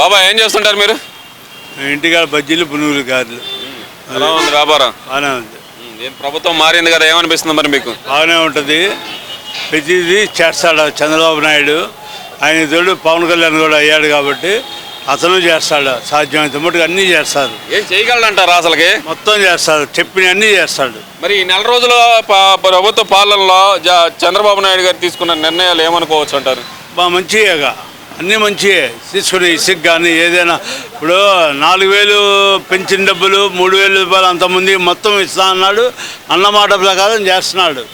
బాబా ఏం చేస్తుంటారు మీరు? ఇంటికాడ బజ్జీలు పునుగులు గారెలు. ఎలా ఉంది వ్యాపారం? బాగానే ఉంది. ఏం ప్రభుత్వం మారింది కదా ఏమనిపిస్తుంది మరి మీకు? బాగానే ఉంటుంది. ప్రతిదీ చేస్తాడు చంద్రబాబు నాయుడు. ఆయన తోడు పవన్ కళ్యాణ్ కూడా అయ్యాడు కాబట్టి అతను చేస్తాడు. సాధ్యమైనంత మటుకు అన్నీ చేస్తారు ఏం చేయగలరంటారా అసలుకి? మొత్తం చేస్తాడు. చెప్పిన అన్నీ చేస్తాడు. మరి ఈ నెల రోజుల ప- ప్రభుత్వ పాలనలో జ- చంద్రబాబు నాయుడు గారు తీసుకున్న నిర్ణయాలు ఏమనుకోవచ్చు అంటారు? బాగా మంచిగా అన్నీ మంచివే తీసుకుని ఇసుక కానీ ఏదైనా. ఇప్పుడు నాలుగు వేలు పెంచిన డబ్బులు మూడు వేలు రూపాయలు అంతమంది మొత్తం ఇస్తా అన్నాడు. అన్నమాట ప్రకారం చేస్తున్నాడు.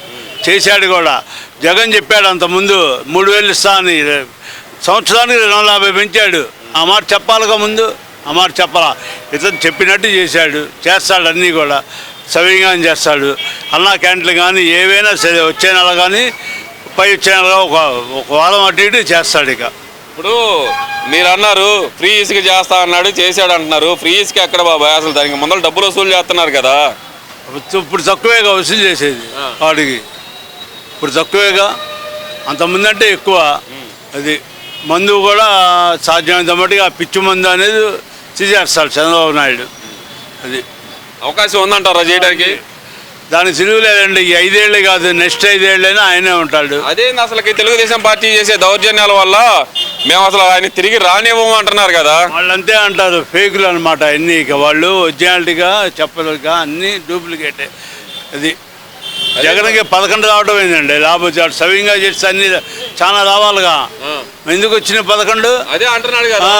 చేశాడు కూడా. జగన్ చెప్పాడు అంతకుముందు మూడు వేలు ఇస్తా అని. సంవత్సరానికి రెండు వందల యాభై పెంచాడు. ఆ మాట చెప్పాలిగా ముందు? ఆ మాట చెప్పాలా? ఇతను చెప్పినట్టు చేశాడు. చేస్తాడు అన్నీ కూడా. సవ్యంగా చేస్తాడు. అన్నా క్యాంట్లు కానీ ఏవైనా సరే వచ్చే నెల కానీ పై వచ్చే నెల ఒక ఒక వారం అటు ఇటు చేస్తాడు ఇక. ఇప్పుడు మీరు అన్నారు ఫ్రీ ఇసుక చేస్తా అన్నాడు చేశాడు అంటున్నారు. ఫ్రీ ఇసుక ఎక్కడ బాబాయ్? అసలు దానికి ముందర డబ్బులు వసూలు చేస్తున్నారు కదా. ఇప్పుడు- తక్కువేగా వసూలు చేసేది. వాడికి. ఇప్పుడు తక్కువేగా అంతకుముందు అంటే ఎక్కువ అది మందు కూడా సాధ్యమైనంత మట్టుగా ఆ పిచ్చి మందు అనేది తీసేస్తాడు చంద్రబాబు నాయుడు. అది. అవకాశం ఉందంటారా చేయడానికి? దానికి సిలువు లేదండి ఈ ఐదేళ్ళు కాదు నెక్స్ట్ ఐదేళ్ళైనా ఆయనే ఉంటాడు. అదేంది అసలుకి తెలుగుదేశం పార్టీ చేసే దౌర్జన్యాల వల్ల మేము అసలు ఆయన తిరిగి రానివ్వము అంటున్నారు కదా. వాళ్ళంతే అంటారు ఫేకులు అనమాట అన్నీ. ఇక వాళ్ళు ఒరిజినాలిటీగా చెప్పలేక అన్నీ డూప్లికేటే. అది జగన్కి పదకొండు రావడం ఏంటండి లాభం చాటు సవ్యంగా చేస్తే అన్ని చాలా రావాలిగా ఎందుకు వచ్చిన పదకొండు? అదే అంటున్నాడు కదా.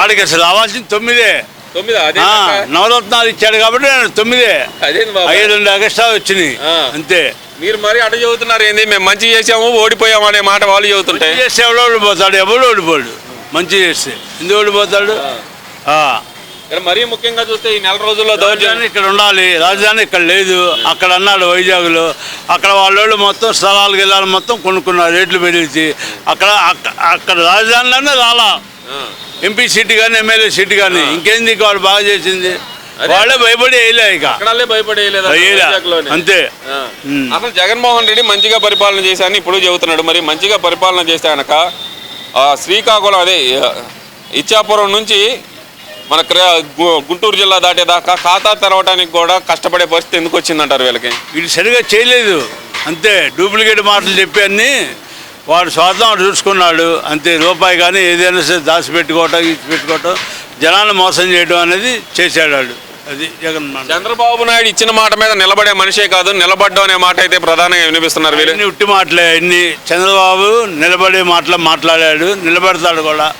ఆడికి అసలు రావాల్సింది తొమ్మిదే. నవరత్నాలు ఇచ్చాడు కాబట్టి నేను తొమ్మిదే. ఐదు రెండు ఎక్స్ట్రా వచ్చినాయి. అంతే. మీరు మరి అటు చెబుతున్నారు ఏంది? మేము మంచి చేసాము ఓడిపోయాము అనే మాట వాళ్ళు మంచి చేస్తే ఎవడో ఓడిపోతాడు ఎవడు ఓడిపోడు. మంచి చేస్తే. ఎందుకు ఓడిపోతాడు. ఇక్కడ మరీ ముఖ్యంగా చూస్తే ఈ నెల రోజుల్లో దౌర్జన్యం. ఇక్కడ ఉండాలి. రాజధాని ఇక్కడ లేదు. అక్కడ అన్నాడు వైజాగ్లో. అక్కడ వాళ్ళోళ్ళు మొత్తం స్థలాలు గిలాలు మొత్తం కొనుక్కున్నారు రేట్లు పెరిగి అక్కడ అక్క- అక్కడ రాజధానిలోనే రాలా. ఎంపీ సీట్ కానీ ఎమ్మెల్యే సీట్ కానీ ఇంకేంది ఇక వాళ్ళు బాగా చేసింది. వాళ్ళే భయపడి వేయలే ఇక. అంతే. అసలు జగన్మోహన్ రెడ్డి మంచిగా పరిపాలన చేశాను ఇప్పుడు చెబుతున్నాడు. మరి మంచిగా పరిపాలన చేస్తే కనుక ఆ, శ్రీకాకుళం అదే ఇచ్చాపురం నుంచి మన గుంటూరు జిల్లా దాటేదాకా ఖాతా తెరవడానికి కూడా కష్టపడే పరిస్థితి ఎందుకు వచ్చిందంటారు వీళ్ళకి? వీళ్ళు సరిగా చేయలేదు. అంతే డూప్లికేట్ మాటలు చెప్పి అన్ని వాడు స్వార్థం చూసుకున్నాడు అంతే. రూపాయి కానీ ఏదైనా సరే దాచిపెట్టుకోవటం ఇచ్చి పెట్టుకోవటం జనాన్ని మోసం చేయడం అనేది చేశాడు వాడు అది జగన్ మాట. చంద్రబాబు నాయుడు ఇచ్చిన మాట మీద నిలబడే మనిషే కాదు నిలబడ్డం అనే మాట అయితే ప్రధానంగా వినిపిస్తున్నారు వీళ్ళు. ఉట్టి మాటలే అన్ని. చంద్రబాబు నిలబడే మాటలు మాట్లాడాడు నిలబడతాడు కూడా.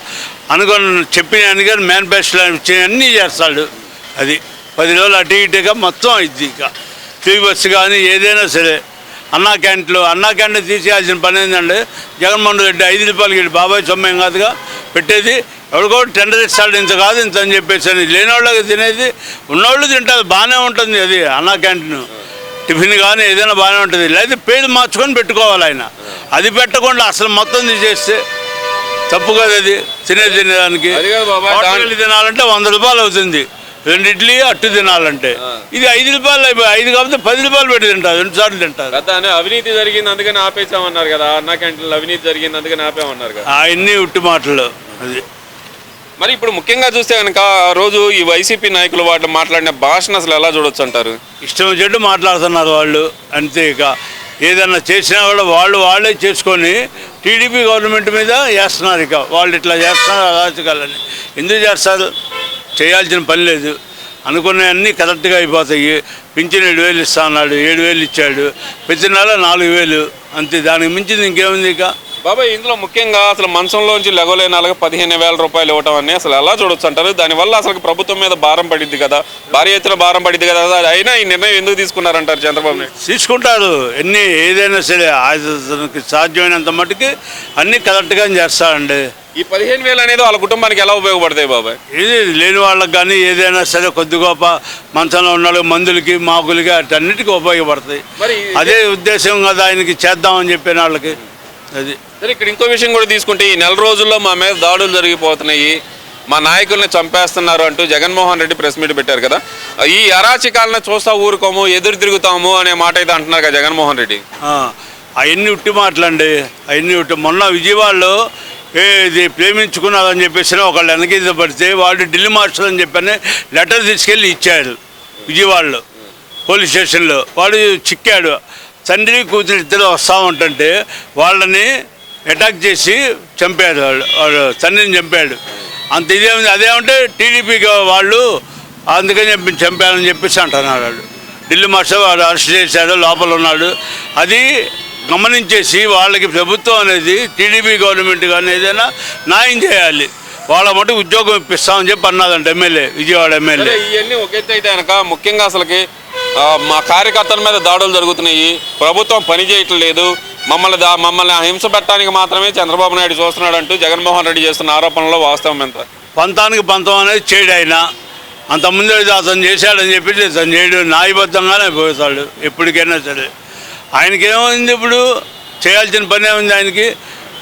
అనుకుని చెప్పిన కానీ మేనిఫెస్టోలో అన్నీ చేస్తాడు. అది పది రోజులు అటు ఇటుగా మొత్తం ఇది ఇక. ఫ్రీ బస్సు కానీ ఏదైనా సరే. అన్నా క్యాంటీన్లు అన్నా క్యాంటీన్ తీసేయాల్సిన పని ఏంటంటే జగన్మోహన్ రెడ్డి ఐదు రూపాయలకి వెళ్ళి బాబాయ్ సొమ్మేం కాదుగా పెట్టేది ఎవరికో టెండర్ ఇస్తాడు ఇంత కాదు ఇంత అని చెప్పేసి అని లేని వాళ్ళకి తినేది ఉన్నోళ్ళు తింటారు బాగానే ఉంటుంది అది అన్నా క్యాంటీన్. టిఫిన్ కానీ ఏదైనా బాగానే ఉంటుంది. లేదా పేరు మార్చుకొని పెట్టుకోవాలి ఆయన. అది పెట్టకుండా అసలు మొత్తం తీసేస్తే తప్పు కదా అది తినే తినేదానికి. తినాలంటే వంద రూపాయలు అవుతుంది. రెండు ఇడ్లీ అట్టు తినాలంటే. ఇది ఐదు రూపాయలు ఐదు కాబట్టి పది రూపాయలు పెట్టి తింటారు రెండు సార్లు తింటారు అవినీతి జరిగింది అందుకని ఆపేసామన్నారు కదా. అన్నా క్యాంటీన్లో అవినీతి జరిగింది అందుకని ఆపేమన్నారు కదా. అవన్నీ ఉట్టి మాటలు అది. మరి ఇప్పుడు ముఖ్యంగా చూస్తే కనుక ఆ రోజు ఈ వైసీపీ నాయకులు వాళ్ళు మాట్లాడిన భాషను అసలు ఎలా చూడొచ్చు అంటారు? ఇష్టం చెట్టు మాట్లాడుతున్నారు వాళ్ళు అంతే ఇక. ఏదన్నా చేసినా కూడా వాళ్ళు వాళ్ళే చేసుకొని టీడీపీ గవర్నమెంట్ మీద వేస్తున్నారు ఇక. వాళ్ళు ఇట్లా చేస్తున్నారు అరాచకాలని. ఎందుకు చేస్తారు? చేయాల్సిన పని లేదు. అనుకున్నవన్నీ కరెక్ట్గా అయిపోతాయి. పింఛన్ ఏడు వేలు ఇస్తా అన్నాడు ఏడు వేలు ఇచ్చాడు ప్రతి నెల నాలుగు వేలు. అంతే దానికి మించింది ఇంకేముంది ఇక? బాబాయ్ ఇందులో ముఖ్యంగా అసలు మంచంలోంచి లెగలేని వాళ్ళకి పదిహేను వేల రూపాయలు ఇవ్వటం అని అసలు ఎలా చూడొచ్చు అంటారు? దానివల్ల అసలు ప్రభుత్వం మీద భారం పడింది కదా? భారీ ఎత్తున భారం పడింది కదా? అయినా ఈ నిర్ణయం ఎందుకు తీసుకున్నారంటారు చంద్రబాబు నాయుడు? తీసుకుంటారు ఎన్ని ఏదైనా సరే సాధ్యమైనంత మట్టుకి అన్నీ కరెక్ట్గా చేస్తారండి ఈ పదిహేను వేలు అనేది వాళ్ళ కుటుంబానికి ఎలా ఉపయోగపడతాయి బాబాయ్? ఇది లేని వాళ్ళకి కానీ ఏదైనా సరే కొద్ది గొప్ప మంచంలో ఉన్న వాళ్ళకి మందులకి మాకులకి అన్నిటికీ ఉపయోగపడతాయి. మరి అదే ఉద్దేశం కదా ఆయనకి చేద్దామని చెప్పిన వాళ్ళకి. అది. సరే ఇక్కడ ఇంకో విషయం కూడా తీసుకుంటే ఈ నెల రోజుల్లో మా మీద దాడులు జరిగిపోతున్నాయి. మా నాయకుల్ని చంపేస్తున్నారు అంటూ జగన్మోహన్ రెడ్డి ప్రెస్ మీట్ పెట్టారు కదా. ఈ అరాచకాలను చూస్తా ఊరుకోము ఎదురు తిరుగుతాము అనే మాట అయితే అంటున్నారు కదా జగన్మోహన్ రెడ్డి. అవన్నీ ఉట్టి మాటలండి. అవన్నీ ఉట్టి మొన్న విజయవాడలో ఇది ప్రేమించుకున్నారని చెప్పేసి ఒకళ్ళు వెనక పడితే వాడు ఢిల్లీ మార్షల్ అని చెప్పని లెటర్ తీసుకెళ్ళి ఇచ్చాడు విజయవాడలో పోలీస్ స్టేషన్లో. వాడు చిక్కాడు. తండ్రి కూతురు ఇద్దరు వస్తూ ఉంటుంటే వాళ్ళని అటాక్ చేసి చంపాడు వాడు. వాడు తండ్రిని చంపాడు. అంత ఇదేముంది అదేమంటే టీడీపీకి వాళ్ళు అందుకని చెప్పి చంపాలని చెప్పేసి అంటున్నాడు వాడు ఢిల్లీ మాస్టర్ వాడు అరెస్ట్ చేశాడు లోపల ఉన్నాడు. అది గమనించేసి వాళ్ళకి ప్రభుత్వం అనేది టీడీపీ గవర్నమెంట్ కానీ ఏదైనా న్యాయం చేయాలి. వాళ్ళ మటుకు ఉద్యోగం ఇప్పిస్తామని చెప్పి అన్నదంట ఎమ్మెల్యే విజయవాడ ఎమ్మెల్యే. ఇవన్నీ ఒక ఎత్తు అయితే కనుక ముఖ్యంగా అసలుకి మా కార్యకర్తల మీద దాడులు జరుగుతున్నాయి. ప్రభుత్వం పని చేయట్లేదు. మమ్మల్ని దా మమ్మల్ని హింస పెట్టడానికి మాత్రమే చంద్రబాబు నాయుడు చూస్తున్నాడు అంటూ జగన్మోహన్ రెడ్డి చేస్తున్న ఆరోపణలో వాస్తవం ఎంత? పంతానికి పంతం అనేది చేయడు ఆయన. అంతకుముందు అతను చేశాడని చెప్పి అతను చేయడు. న్యాయబద్ధంగానే పోతాడు ఎప్పటికైనా సరే. ఆయనకి ఏమైంది ఇప్పుడు? చేయాల్సిన పని ఏముంది ఆయనకి?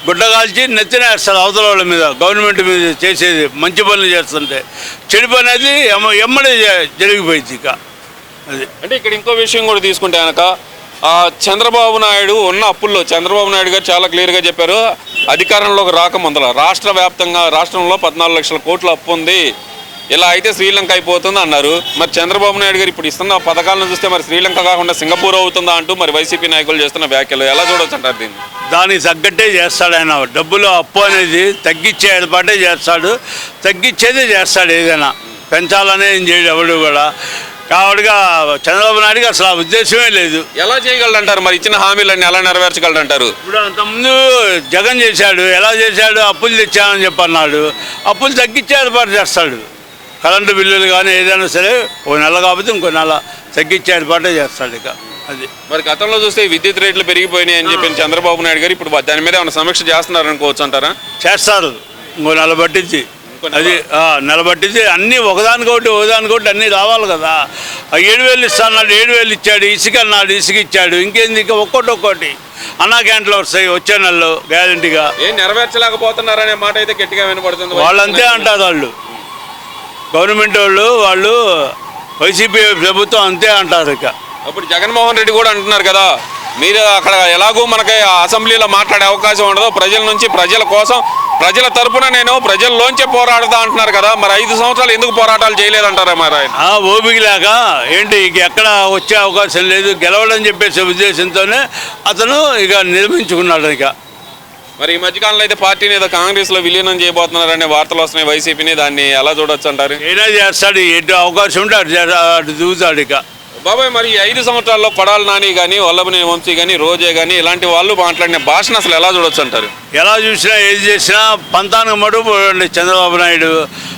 గుడ్డ కాల్చి నెత్తిన వేస్తాడు అవతల వాళ్ళ మీద గవర్నమెంట్ మీద చేసేది మంచి పనులు చేస్తుంటే. చెడు పని అది ఎమ్మ ఎమ్మడే జరిగిపోయింది ఇక. అది. అంటే ఇక్కడ ఇంకో విషయం కూడా తీసుకుంటే కనుక చంద్రబాబు నాయుడు ఉన్న అప్పుల్లో చంద్రబాబు నాయుడు గారు చాలా క్లియర్గా చెప్పారు అధికారంలోకి రాకముందల రాష్ట్ర వ్యాప్తంగా రాష్ట్రంలో పద్నాలుగు లక్షల కోట్ల అప్పు ఉంది. ఇలా అయితే శ్రీలంక అయిపోతుంది అన్నారు. మరి చంద్రబాబు నాయుడు గారు ఇప్పుడు ఇస్తున్న పథకాలను చూస్తే మరి శ్రీలంక కాకుండా సింగపూర్ అవుతుందా అంటూ మరి వైసీపీ నాయకులు చేస్తున్న వ్యాఖ్యలు ఎలా చూడొచ్చు అంటారు దీన్ని? దానికి తగ్గట్టే చేస్తాడు ఆయన. డబ్బులు అప్పు అనేది తగ్గించే ఏర్పాటే చేస్తాడు. తగ్గించేదే చేస్తాడు ఏదైనా. పెంచాలనే ఏం చేయడు ఎవడు కూడా. కాబట్టిగా చంద్రబాబు నాయుడుకి అసలు ఆ ఉద్దేశమే లేదు. ఎలా చేయగలరంటారు మరి ఇచ్చిన హామీలన్నీ ఎలా నెరవేర్చగలరంటారు ఇప్పుడు అంతకుముందు జగన్ చేశాడు. ఎలా చేశాడు? అప్పులు తెచ్చామని చెప్పి అన్నాడు అప్పులు తగ్గించే ఏర్పాటు చేస్తాడు. కరెంటు బిల్లులు కానీ ఏదైనా సరే ఓ నెల కాకపోతే ఇంకో నెల తగ్గించే ఏర్పాటే చేస్తాడు ఇక. అది. మరి గతంలో చూస్తే విద్యుత్ రేట్లు పెరిగిపోయినాయి అని చెప్పి చంద్రబాబు నాయుడు గారు ఇప్పుడు దాని మీద ఏమైనా సమీక్ష చేస్తున్నారు అనుకోవచ్చు అంటారా? చేస్తారు. ఇంకో నెల పట్టించి. అది నెల పట్టించి అన్నీ ఒకదానికొకటి ఒకదానికొకటి అన్నీ రావాలి కదా. ఏడు వేలు ఇస్తాడు ఏడు వేలు ఇచ్చాడు ఇసుక అన్నాడు ఇసుక ఇచ్చాడు ఇంకేంది ఇంకా ఒక్కొక్కటి ఒక్కోటి. అన్నా క్యాంట్లు వస్తాయి వచ్చే నెలలో గ్యారంటీగా ఏం నెరవేర్చలేకపోతున్నారనే మాట అయితే గట్టిగా వినపడుతుంది. వాళ్ళు అంతే అంటారు వాళ్ళు. గవర్నమెంట్ వాళ్ళు వాళ్ళు వైసీపీ ప్రభుత్వం అంతే అంటారు ఇక. అప్పుడు జగన్మోహన్ రెడ్డి కూడా అంటున్నారు కదా మీరు అక్కడ ఎలాగో మనకి అసెంబ్లీలో మాట్లాడే అవకాశం ఉండదు ప్రజల నుంచి ప్రజల కోసం ప్రజల తరపున నేను ప్రజల్లోంచే పోరాడతా అంటున్నారు కదా మరి ఐదు సంవత్సరాలు ఎందుకు పోరాటాలు చేయలేదంటారా మరి ఆయన? ఆ ఓపిక లేక ఏంటి ఇక ఎక్కడ వచ్చే అవకాశం లేదు గెలవడం చెప్పేసి ఉద్దేశంతోనే అతను ఇక నిర్మించుకున్నాడు ఇక. మరి ఈ మధ్యకాలంలో అయితే పార్టీని ఏదో కాంగ్రెస్లో విలీనం చేయబోతున్నారనే వార్తలు వస్తున్నాయి. వైసీపీని దాన్ని ఎలా చూడొచ్చు అంటారు ఏదైనా చేస్తాడు ఎటు అవకాశం ఉంటే అటు చేస్తా- అటు దిగుతాడు ఇక. బాబాయ్ మరి ఈ ఐదు సంవత్సరాల్లో కొడాలి నాని కానీ వల్లభనేని వంశీ కానీ రోజే కానీ ఇలాంటి వాళ్ళు మాట్లాడిన భాషను అసలు ఎలా చూడొచ్చు అంటారు ఎలా చూసినా ఏది చేసినా పంతానికి మడుగు పోయండి చంద్రబాబు నాయుడు.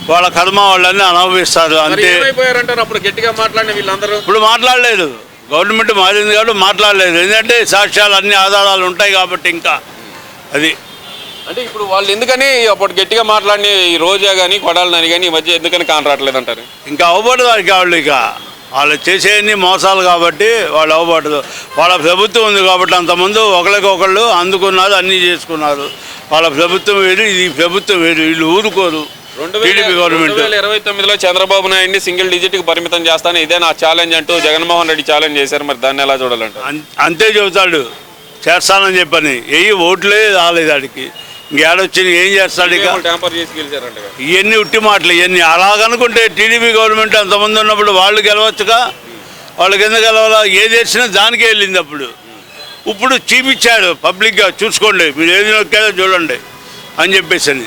వాళ్ళ కర్మ వాళ్ళని అనుభవిస్తారు మరి అంతే. ఏమైపోయారంటారు అప్పుడు గట్టిగా మాట్లాడిన వీళ్ళందరూ? ఇప్పుడు మాట్లాడలేదు. గవర్నమెంట్ మారింది కాబట్టి మాట్లాడలేదు. ఎందుకంటే సాక్ష్యాలు అన్ని ఆధారాలు ఉంటాయి కాబట్టి ఇంకా. అది. అంటే ఇప్పుడు వాళ్ళు ఎందుకని అప్పుడు గట్టిగా మాట్లాడిన ఈ రోజా కానీ కొడాలి నాని కానీ ఈ మధ్య ఎందుకని కానరావట్లేదు అంటారు ఇంకా అవ్వబడదు వారికి వాళ్ళు ఇక. వాళ్ళు చేసేయన్ని మోసాలు కాబట్టి వాళ్ళు అవ్వబడదు. వాళ్ళ ప్రభుత్వం ఉంది కాబట్టి అంతకుముందు ఒకరికొకళ్ళు అందుకున్నారు అన్నీ చేసుకున్నారు. వాళ్ళ ప్రభుత్వం వేరు ఇది ప్రభుత్వం వేరు. వీళ్ళు ఊరుకోరు. రెండు వేల ఇరవై తొమ్మిదిలో చంద్రబాబు నాయుడిని సింగిల్ డిజిట్కి పరిమితం చేస్తాను. ఇదే నా ఛాలెంజ్ అంటూ జగన్మోహన్ రెడ్డి ఛాలెంజ్ చేశారు. మరి దాన్ని ఎలా చూడాలంటారు? అం- అంతే చెబుతాడు. చేస్తానని చెప్పని. ఏ ఓట్లే రాలేదు ఆడికి. ఇంకేడొచ్చి ఏం చేస్తాడు ఇక. ఇవన్నీ ఉట్టి మాటలు ఇవన్నీ అలాగనుకుంటే టీడీపీ గవర్నమెంట్ అంతమంది ఉన్నప్పుడు వాళ్ళు గెలవచ్చుగా? వాళ్ళకి ఎందుకు గెలవాలా? ఏది వచ్చినా దానికే వెళ్ళింది అప్పుడు. ఇప్పుడు చూపించాడు పబ్లిక్గా చూసుకోండి. మీరు ఏది నొక్కారో చూడండి అని చెప్పేసి అని